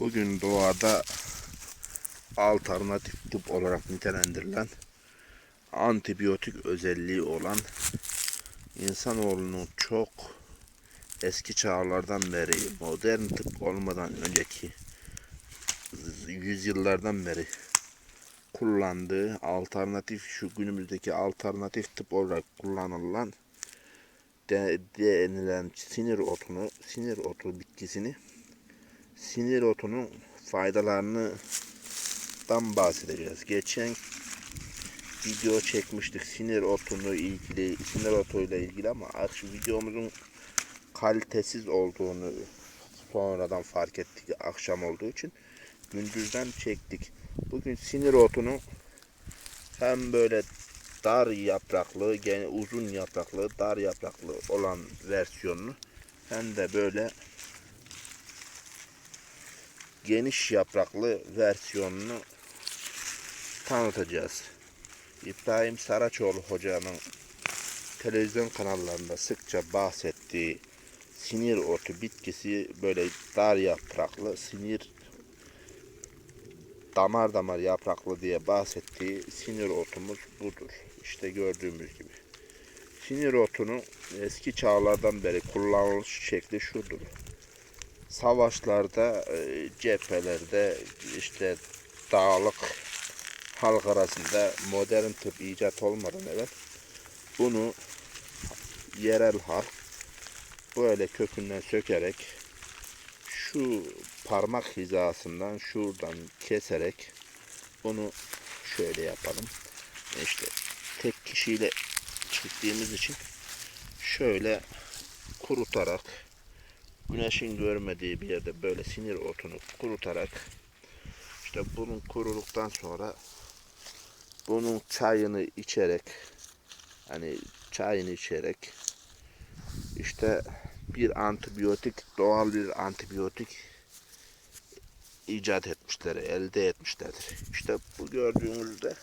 Bugün doğada alternatif tıp olarak nitelendirilen antibiyotik özelliği olan insanoğlunun çok eski çağlardan beri modern tıp olmadan önceki yüzyıllardan beri kullandığı alternatif şu günümüzdeki alternatif tıp olarak kullanılan de, denilen sinir otunu, sinir otu bitkisini sinir otunun faydalarını dan bahsedeceğiz. Geçen video çekmiştik sinir otunu ilgili, sinir otuyla ilgili ama şu videomuzun kalitesiz olduğunu sonradan fark ettik akşam olduğu için gündüzden çektik. Bugün sinir otunu hem böyle dar yapraklı, yani uzun yapraklı, dar yapraklı olan versiyonunu hem de böyle geniş yapraklı versiyonunu tanıtacağız. İbrahim Saraçoğlu hocanın televizyon kanallarında sıkça bahsettiği sinir otu bitkisi böyle dar yapraklı sinir damar damar yapraklı diye bahsettiği sinir otumuz budur. İşte gördüğümüz gibi. Sinir otunun eski çağlardan beri kullanılış şekli şudur. Savaşlarda, e, cephelerde, işte dağlık halk arasında modern tıp icat olmadan evvel bunu yerel halk böyle kökünden sökerek şu parmak hizasından şuradan keserek bunu şöyle yapalım. İşte tek kişiyle çektiğimiz için şöyle kurutarak güneşin görmediği bir yerde böyle sinir otunu kurutarak işte bunun kuruluktan sonra bunun çayını içerek hani çayını içerek işte bir antibiyotik doğal bir antibiyotik icat etmişler, elde etmişlerdir. İşte bu gördüğünüzde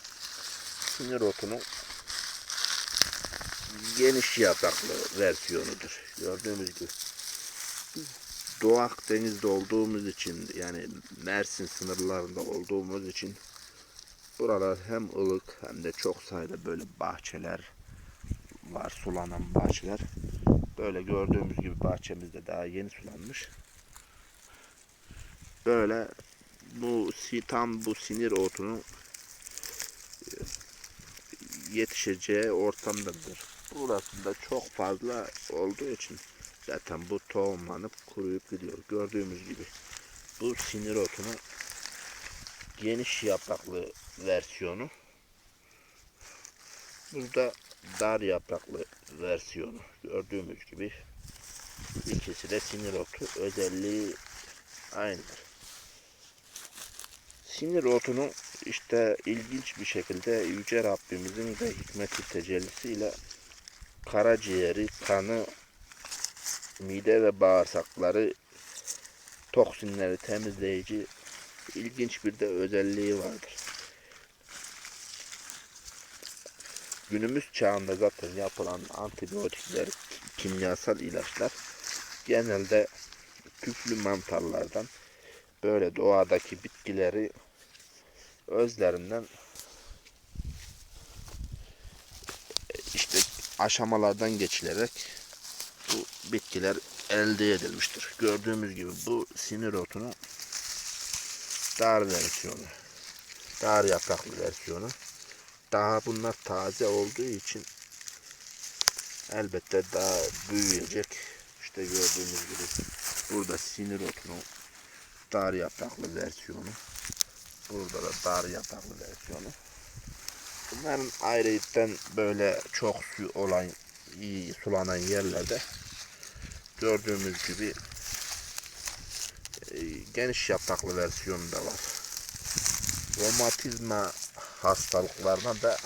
sinir otunun geniş yapraklı versiyonudur. Gördüğümüz gibi. Doğu Akdeniz'de olduğumuz için yani Mersin sınırlarında olduğumuz için buralar hem ılık hem de çok sayıda böyle bahçeler var, sulanan bahçeler. Böyle gördüğümüz gibi bahçemizde daha yeni sulanmış. Böyle bu tam bu sinir otunun yetişeceği ortamdadır. Burasında çok fazla olduğu için zaten bu tohumlanıp kuruyup gidiyor. Gördüğümüz gibi bu sinir otunun geniş yapraklı versiyonu. Burada dar yapraklı versiyonu. Gördüğümüz gibi ikisi de sinir otu özelliği aynıdır. Sinir otunun işte ilginç bir şekilde Yüce Rabbimizin de hikmeti tecellisiyle karaciğeri, kanı, mide ve bağırsakları toksinleri temizleyici ilginç bir de özelliği vardır. Günümüz çağında zaten yapılan antibiyotikler, kimyasal ilaçlar genelde küflü mantarlardan böyle doğadaki bitkileri özlerinden işte aşamalardan geçilerek bitkiler elde edilmiştir. Gördüğümüz gibi bu sinir otunun dar versiyonu. Dar yapraklı versiyonu. Daha bunlar taze olduğu için elbette daha büyüyecek. İşte gördüğünüz gibi burada sinir otunun dar yapraklı versiyonu. Burada da dar yapraklı versiyonu. Bunların ayrıyetten böyle çok su olan iyi sulanan yerlerde gördüğümüz gibi e, geniş yapraklı versiyonu da var. Romatizma hastalıklarına da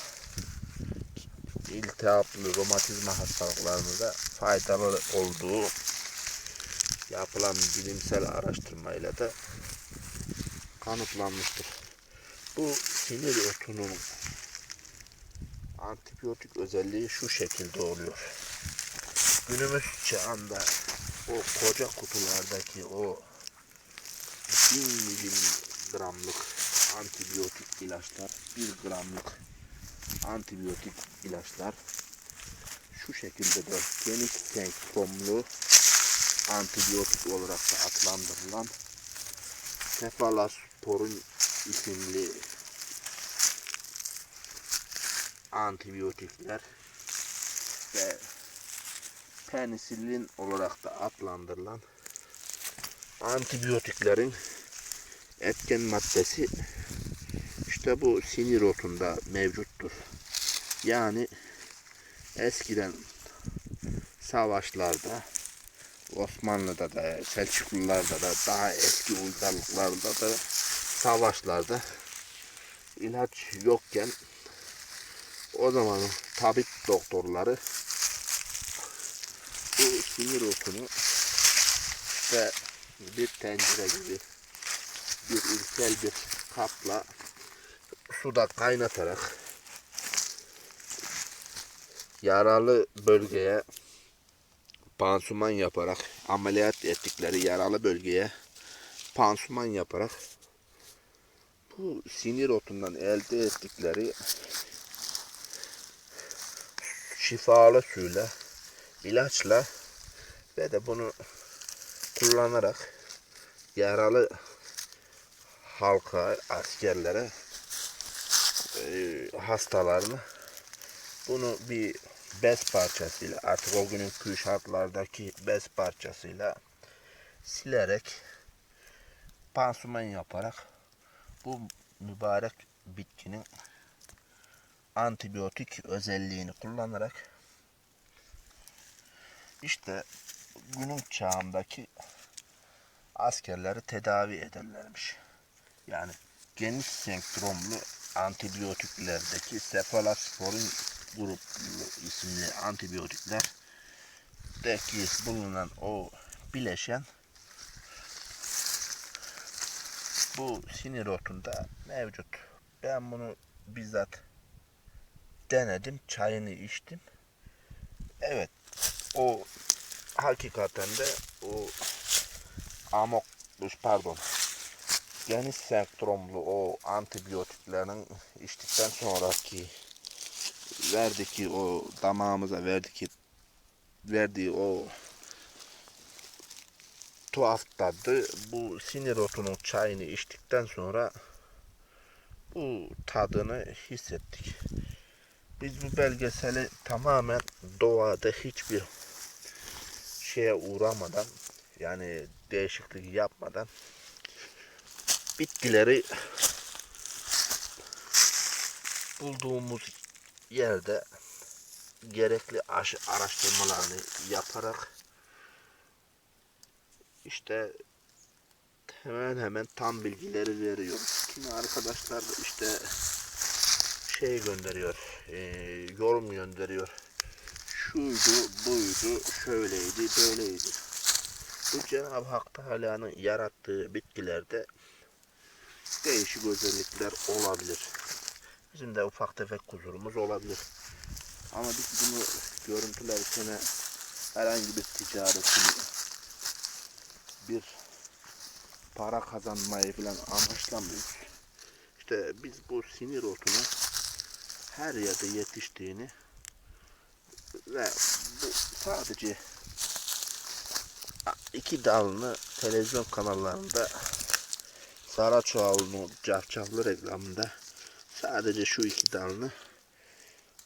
iltihaplı romatizma hastalıklarına da faydalı olduğu yapılan bilimsel araştırmayla da kanıtlanmıştır. Bu sinir otunun antibiyotik özelliği şu şekilde oluyor. Günümüz çağında o koca kutulardaki o bin miligramlık antibiyotik ilaçlar, 1 gramlık antibiyotik ilaçlar şu şekilde de geniş senkromlu antibiyotik olarak da adlandırılan Cephalosporin isimli antibiyotikler ve penisilin olarak da adlandırılan antibiyotiklerin etken maddesi işte bu sinir otunda mevcuttur. Yani eskiden savaşlarda Osmanlı'da da Selçuklularda da daha eski uygarlıklarda da savaşlarda ilaç yokken o zaman tabip doktorları sinir otunu ve bir tencere gibi bir ülkel bir kapla suda kaynatarak yaralı bölgeye pansuman yaparak ameliyat ettikleri yaralı bölgeye pansuman yaparak bu sinir otundan elde ettikleri şifalı suyla ilaçla ve de bunu kullanarak yaralı halka, askerlere e, hastalarını bunu bir bez parçasıyla artık o günün köy şartlardaki bez parçasıyla silerek pansuman yaparak bu mübarek bitkinin antibiyotik özelliğini kullanarak işte günün çağındaki askerleri tedavi ederlermiş. Yani geniş senkromlu antibiyotiklerdeki sefalosporin grup isimli antibiyotikler deki bulunan o bileşen bu sinir otunda mevcut. Ben bunu bizzat denedim, çayını içtim. Evet, o hakikaten de o amok pardon geniş senkromlu o antibiyotiklerin içtikten sonraki verdiği o damağımıza verdiği verdiği o tuhaf tadı bu sinir otunun çayını içtikten sonra bu tadını hissettik. Biz bu belgeseli tamamen doğada hiçbir şeye uğramadan yani değişiklik yapmadan bitkileri bulduğumuz yerde gerekli araştırmalarını yaparak işte hemen hemen tam bilgileri veriyoruz. Kimi arkadaşlar işte şey gönderiyor, e, yorum gönderiyor. Şuydu, buydu, şöyleydi, böyleydi. Bu Cenab-ı Hak Teala'nın yarattığı bitkilerde değişik özellikler olabilir. Bizim de ufak tefek kusurumuz olabilir. Ama biz bunu görüntülerken herhangi bir ticaretini bir para kazanmayı falan amaçlamıyoruz. İşte biz bu sinir otunu her yerde yetiştiğini ve sadece iki dalını televizyon kanallarında Saraçoğlu'nun cafcaflı reklamında sadece şu iki dalını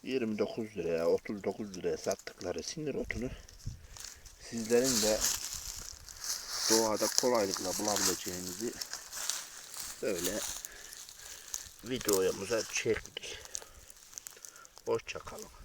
29 liraya 39 liraya sattıkları sinir otunu sizlerin de doğada kolaylıkla bulabileceğinizi böyle videomuza çektik. Hoşçakalın.